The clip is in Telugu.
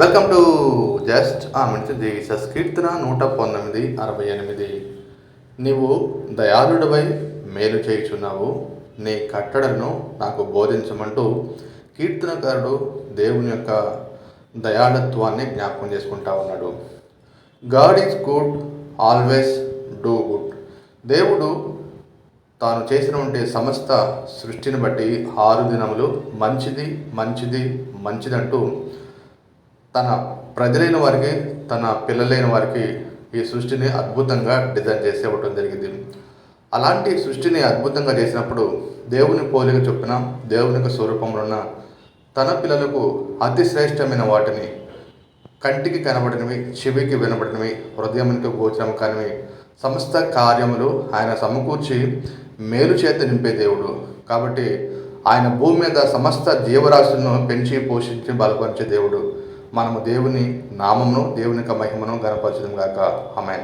Welcome to just a minute Jesus కీర్తన నూట పంతొమ్మిది అరవై ఎనిమిది. నీవు దయాళుడవై మేలు చేయుచున్నావు. నీ కట్టడలను నాకు బోధించమంటూ కీర్తనకారుడు దేవుని యొక్క దయాళత్వాన్ని జ్ఞాపకం చేసుకుంటా ఉన్నాడు. God is good always do good దేవుడు తాను చేసినటువంటి సమస్త సృష్టిని బట్టి ఆరు దినములు మంచిది మంచిది మంచిదంటూ తన ప్రజలైన వారికి తన పిల్లలైన వారికి ఈ సృష్టిని అద్భుతంగా డిజైన్ చేసి ఇవ్వటం జరిగింది. అలాంటి సృష్టిని అద్భుతంగా చేసినప్పుడు దేవుని పోలిక చొప్పున దేవుని యొక్క స్వరూపంలో ఉన్న తన పిల్లలకు అతి శ్రేష్టమైన వాటిని కంటికి కనబడినవి చెవికి వినబడినవి హృదయానికి గోచరం కానివి సమస్త కార్యములు ఆయన సమకూర్చి మేలు చేత నింపే దేవుడు. కాబట్టి ఆయన భూమి మీద సమస్త జీవరాశులను పెంచి పోషించి బలపరిచే దేవుడు. మనము దేవుని నామమును దేవుని యొక్క మహిమను గనపరచడం గాక. ఆమె